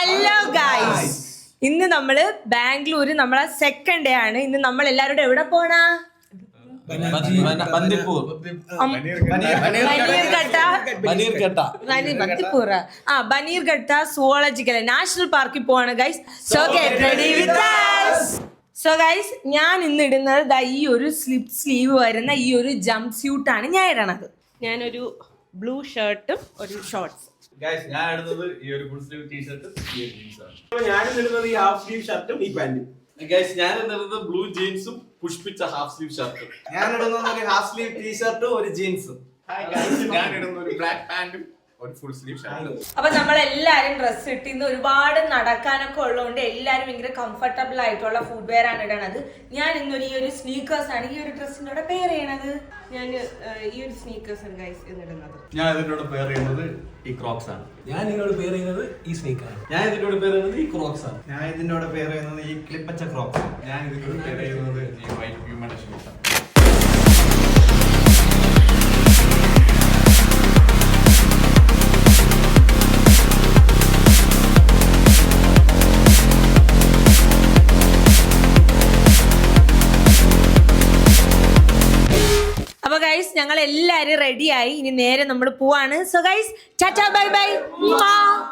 Hello guys ഇന്ന് നമ്മൾ ബാംഗ്ലൂര് നമ്മളെ സെക്കൻഡ് ഡേ ആണ്. ഇന്ന് നമ്മൾ എല്ലാവരും എവിടെ പോണാ? ബനീർഘട്ട. ആ ബനീർഘട്ട സുവോളജിക്കൽ നാഷണൽ പാർക്കിൽ പോവാണ് guys so get ready with so guys ഞാൻ ഇന്ന് ഇടുന്നത് ദാ ഈ ഒരു സ്ലിപ്പ് സ്ലീവ് വരുന്ന ഈ ഒരു ജംപ് സ്യൂട്ടാണ് ഞാൻ ഇടണത്. ഞാനൊരു ബ്ലൂ ഷർട്ടും ഒരു ഷോർട്സ് ഗൈസ് ഞാൻ ഇടുന്നത് ഈ ഒരു ഫുൾ സ്ലീവ് ടീഷർട്ടും ഈ ഒരു ജീൻസാണ് ഞാനും ഇടുന്നത് ഈ ഹാഫ് സ്ലീവ് ഷർട്ടും ഈ പാന്റും ഗൈസ് ഞാൻ ഇടുന്നത് ബ്ലൂ ജീൻസും പുഷ്പിച്ച ഹാഫ് സ്ലീവ് ഷർട്ടും ഞാൻ ഇടുന്നത് ഒരു ഹാഫ് സ്ലീവ് ടീഷർട്ടും ഒരു ജീൻസും ഞാൻ ഇടുന്ന ഒരു ബ്ലാക്ക് പാന്റും ഒരു ഫുൾ സ്ലീവ് ഷർട്ടും അപ്പൊ നമ്മളെല്ലാരും ഡ്രസ്സ് ഇട്ടിന്ന് ഒരുപാട് നടക്കാനൊക്കെ ഉള്ളതുകൊണ്ട് എല്ലാരും ഭയങ്കര കംഫർട്ടബിൾ ആയിട്ടുള്ള ഫുഡ് വെയർ ആണ് ഇടണത്. ഞാൻ ഇന്നൊരു ഈ ഒരു സ്നീക്കേഴ്സ് ആണ് ഈ ഒരു ഡ്രസ്സിന്റെ കൂടെ പെയർ ചെയ്യണത്. ഞാൻ ഈ ഒരു സ്നീക്കേഴ്സ് ആണ് ഗൈസ് ഇടുന്നത് ഞാൻ ഇതിനോട് പെയർ ചെയ്യുന്നത് ഈ ക്രോക്സ് ആണ്. ഞാൻ ഇതിനോട് പേർ ചെയ്യുന്നത് ഈ ആണ്. ഞാൻ ഇതിനോട് പേർ ചെയ്യുന്നത് ഈ ക്രോക്സ് ആണ്. ഞാൻ ഇതിനോട് പേർ ചെയ്യുന്നത് ഈ ക്ലിപ്പച്ച ക്രോക്സ് ആണ്. ഞാൻ ഇതിനോട് പേർ ചെയ്യുന്നത് ഈ വൈറ്റ് ഹ്യൂമൻ ഷൂസ് അപ്പൊ ഗൈസ് ഞങ്ങൾ എല്ലാരും റെഡിയായി ഇനി നേരെ നമ്മൾ പോവാണ്. So guys tata bye bye.